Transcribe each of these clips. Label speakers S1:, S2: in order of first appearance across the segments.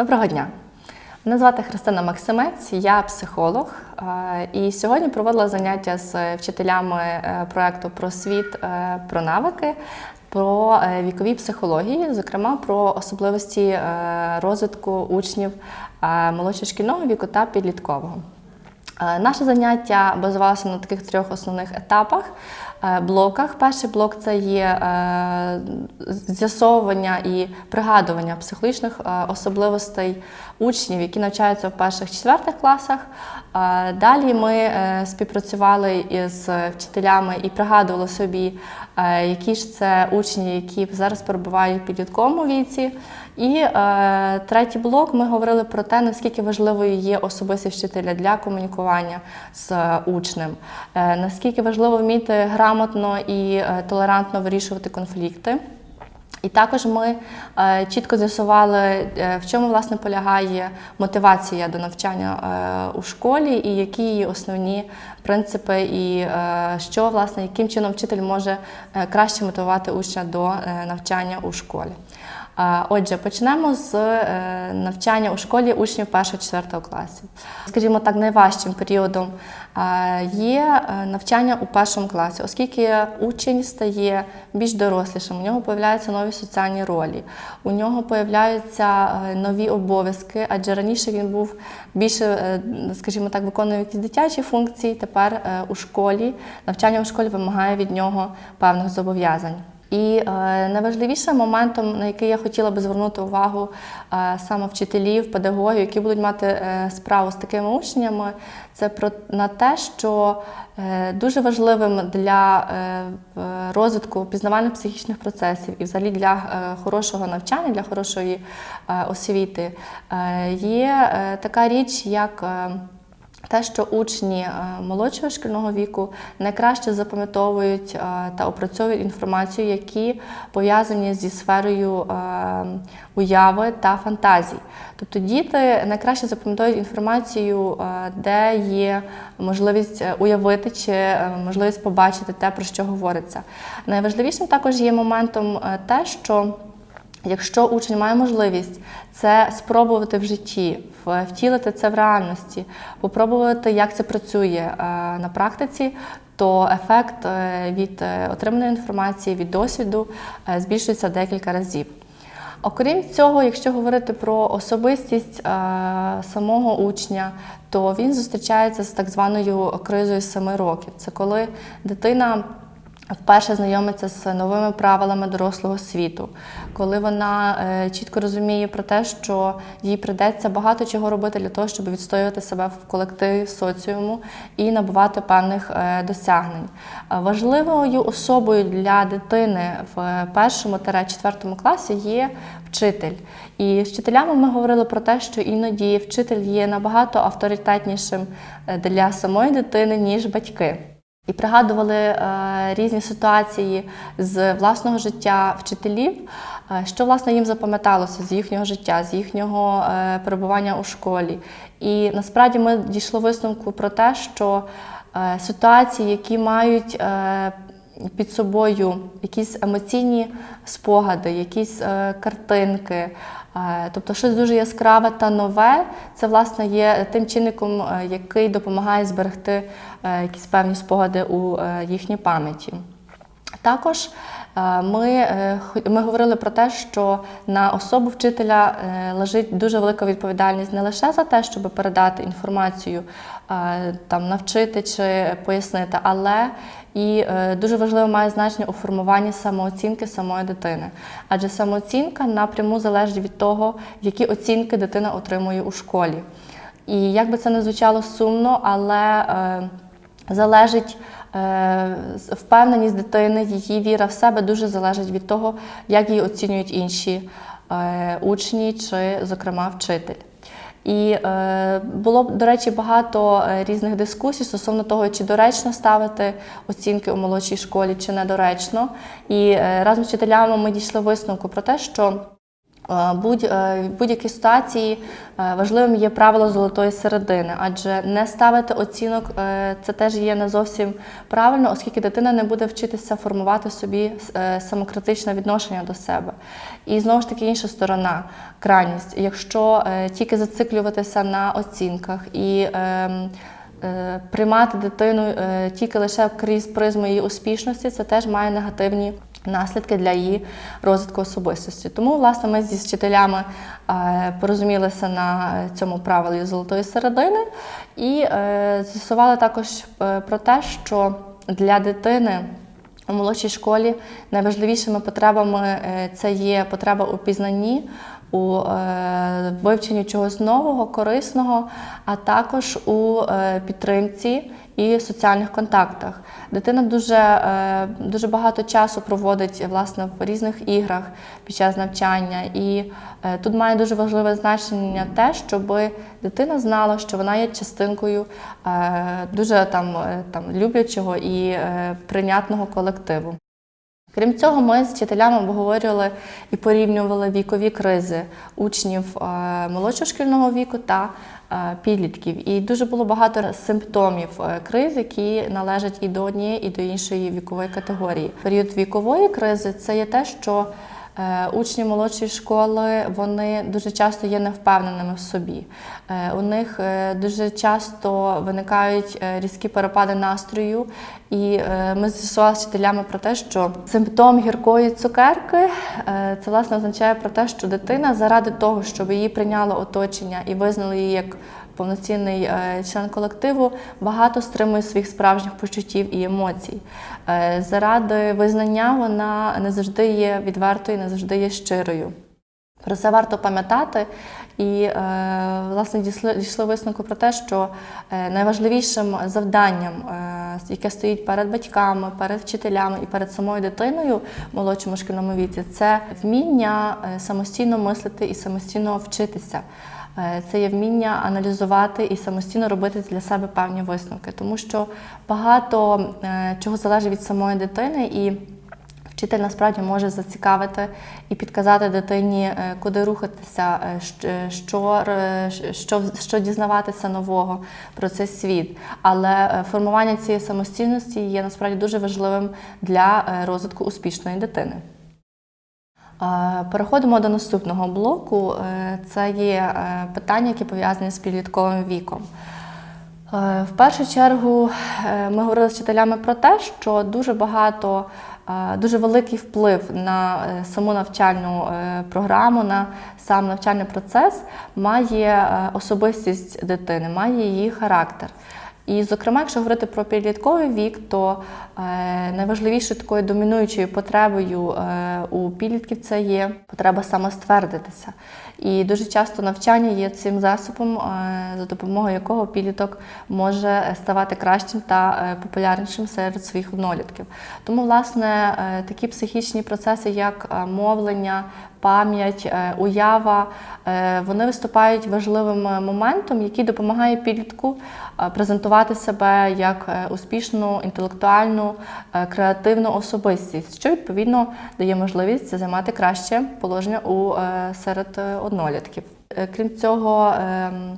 S1: Доброго дня. Мене звати Христина Максимець, я психолог. е, І сьогодні проводила заняття з вчителями е, проекту про світ, е, про навики, про вікові психології, зокрема про особливості розвитку учнів молодшошкільного віку та підліткового. Наше заняття базувалося на таких трьох основних етапах. Е, Блоках. Перший блок це є е, з'ясовування і пригадування психологічних е, особливостей учнів, які навчаються в перших-четвертих класах. Далі ми е, співпрацювали із вчителями і пригадували собі, е, які ж це учні, які зараз перебувають в підлітковому віці. І е, третій блок ми говорили про те, наскільки важливою є особистість вчителя для комунікування з учнем, наскільки важливо вміти грамотно і толерантно вирішувати конфлікти. І також ми е, чітко з'ясували, е, в чому власне полягає мотивація до навчання е, у школі, і які її основні принципи, і що власне яким чином вчитель може краще мотивувати учня до навчання у школі. Отже, почнемо з е, навчання у школі учнів 1-4 класів. Скажімо так, найважчим періодом є е, навчання у першому класі, оскільки учень стає більш дорослішим, у нього появляються нові соціальні ролі, у нього появляються е, нові обов'язки, адже раніше він був більше, скажімо так, виконував якісь дитячі функції. Тепер у школі навчання у школі вимагає від нього певних зобов'язань. І е, найважливішим моментом, на який я хотіла би звернути увагу е, саме вчителів, педагогів, які будуть мати е, справу з такими учнями, це про на те, що дуже важливим для розвитку пізнавальних психічних процесів і взагалі для хорошого навчання, для хорошої освіти є така річ, як те, що учні е, молодшого шкільного віку найкраще запам'ятовують е, та опрацьовують інформацію, які пов'язані зі сферою е, уяви та фантазій. Тобто діти найкраще запам'ятовують інформацію, де є можливість уявити чи можливість побачити те, про що говориться. Найважливішим також є моментом те, що Якщо учень має можливість це спробувати в житті, втілити це в реальності, попробувати, як це працює е, на практиці, то ефект е, від е, отриманої інформації, від досвіду збільшується декілька разів. Окрім цього, якщо говорити про особистість самого учня, то він зустрічається з так званою кризою семи років. Це коли дитина вперше знайомиться з новими правилами дорослого світу, коли вона е, чітко розуміє про те, що їй придеться багато чого робити для того, щоб відстоювати себе в колективі, в соціуму і набувати певних е, досягнень. Е, Важливою особою для дитини в першому та четвертому класі є вчитель. І з вчителями ми говорили про те, що іноді вчитель є набагато авторитетнішим для самої дитини, ніж батьки. І пригадували е, різні ситуації з власного життя вчителів, е, що власне їм запам'яталося з їхнього життя, з їхнього е, перебування у школі. І насправді ми дійшли висновку про те, що ситуації, які мають під собою якісь емоційні спогади, якісь е, картинки. Е, Тобто щось дуже яскраве та нове, це власне є тим чинником, е, який допомагає зберегти е, якісь певні спогади у е, їхній пам'яті. Також ми, е, ми говорили про те, що на особу вчителя е, лежить дуже велика відповідальність не лише за те, щоб передати інформацію, е, там, навчити чи пояснити, але і е, дуже важливо має значення у формуванні самооцінки самої дитини. Адже самооцінка напряму залежить від того, які оцінки дитина отримує у школі. І як би це не звучало сумно, але е, залежить е, впевненість дитини, її віра в себе дуже залежить від того, як її оцінюють інші е, учні чи, зокрема, вчитель. І е, було до речі багато е, різних дискусій стосовно того, чи доречно ставити оцінки у молодшій школі, чи недоречно. І е, разом з вчителями ми дійшли висновку про те, що Е, е, будь-якій ситуації е, важливим є правило золотої середини, адже не ставити оцінок це теж є не зовсім правильно, оскільки дитина не буде вчитися формувати собі самокритичне відношення до себе. І знову ж таки інша сторона крайність. Якщо тільки зациклюватися на оцінках і ем, приймати дитину е, тільки лише крізь призму її успішності, це теж має негативні наслідки для її розвитку особистості. Тому, власне, ми зі вчителями е, порозумілися на цьому правилі золотої середини і е, з'ясували також е, про те, що для дитини. У молодшій школі найважливішими потребами е, це є потреба у пізнанні, у е, вивченні чогось нового, корисного, а також у е, підтримці і соціальних контактах. Дитина дуже, е, дуже багато часу проводить власне в різних іграх під час навчання, і тут має дуже важливе значення те, щоб дитина знала, що вона є частинкою дуже там, там люблячого і прийнятного колективу. Крім цього, ми з вчителями обговорювали і порівнювали вікові кризи учнів молодшошкільного молодшого шкільного віку та е, підлітків. І дуже було багато симптомів е, криз, які належать і до однієї, і до іншої вікової категорії. Період вікової кризи це є те, що е, Учні молодшої школи вони дуже часто є невпевненими в собі. Е, У них е, дуже часто виникають е, різкі перепади настрою, і е, ми з'ясували з вчителями про те, що симптом гіркої цукерки е, це власне означає про те, що дитина заради того, щоб її прийняло оточення і визнали її як повноцінний е, член колективу, багато стримує своїх справжніх почуттів і емоцій. Е, Заради визнання вона не завжди є відвертою, не завжди є щирою. Про це варто пам'ятати і е, власне дійшли, висновку про те, що е, найважливішим завданням, е, яке стоїть перед батьками, перед вчителями і перед самою дитиною в молодшому шкільному віці, це вміння самостійно мислити і самостійно вчитися. Це є вміння аналізувати і самостійно робити для себе певні висновки, тому що багато чого залежить від самої дитини і. Вчитель насправді може зацікавити і підказати дитині, е, куди рухатися, е, що, е, що, що дізнаватися нового про цей світ. Але формування цієї самостійності є насправді дуже важливим для розвитку успішної дитини. Переходимо до наступного блоку. Це є питання, які пов'язані з підлітковим віком. В першу чергу ми говорили з вчителями про те, що дуже багато, дуже великий вплив на е, саму навчальну е, програму, на сам навчальний процес має е, особистість дитини, має її характер. І, зокрема, якщо говорити про підлітковий вік, то е, найважливішою такою домінуючою потребою е, у підлітків це є потреба самоствердитися. І дуже часто навчання є цим засобом, е, за допомогою якого підліток може ставати кращим та е, популярнішим серед своїх однолітків. Тому, власне, е, такі психічні процеси, як е, мовлення, пам'ять, е, уява, е, вони виступають важливим е, моментом, який допомагає підлітку е, презентувати себе як е, успішну, інтелектуальну, е, креативну особистість, що відповідно дає можливість займати краще положення у е, серед е, однолітків. Е, Крім цього, ем,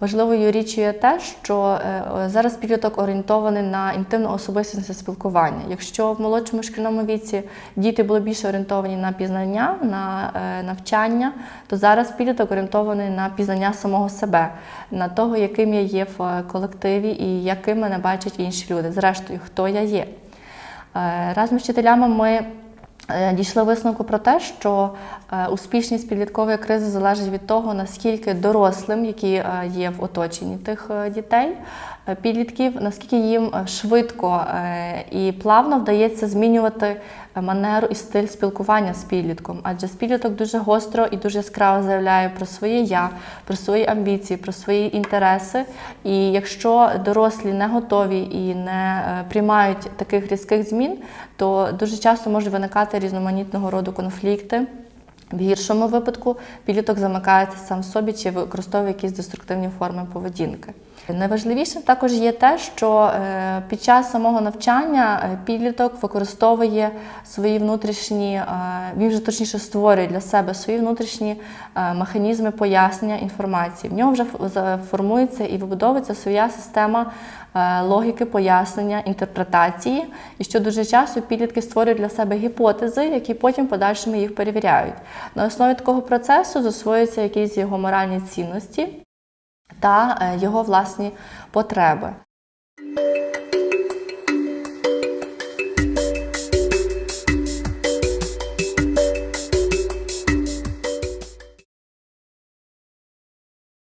S1: Важливою річчю є те, що е, зараз підліток орієнтований на інтимне особистісне спілкування. Якщо в молодшому шкільному віці діти були більше орієнтовані на пізнання, на е, навчання, то зараз підліток орієнтований на пізнання самого себе, на того, яким я є в колективі і яким мене бачать інші люди. Зрештою, хто я є. Разом з вчителями ми дійшли висновку про те, що е, успішність підліткової кризи залежить від того, наскільки дорослим, які е, є в оточенні тих е, дітей, е, підлітків, наскільки їм е, швидко е, і плавно вдається змінювати е, манеру і стиль спілкування з підлітком. Адже підліток дуже гостро і дуже яскраво заявляє про своє я, про свої амбіції, про свої інтереси. І якщо дорослі не готові і не е, приймають таких різких змін, то дуже часто можуть виникати різноманітного роду конфлікти. В гіршому випадку підліток замикається сам в собі чи використовує якісь деструктивні форми поведінки. Найважливішим також є те, що е, під час самого навчання е, підліток використовує свої внутрішні, е, він вже точніше створює для себе свої внутрішні механізми пояснення інформації. В нього вже формується і вибудовується своя система логіки пояснення, інтерпретації, і що дуже часто підлітки створюють для себе гіпотези, які потім в подальшому їх перевіряють. На основі такого процесу засвоюються якісь його моральні цінності та е, його власні потреби.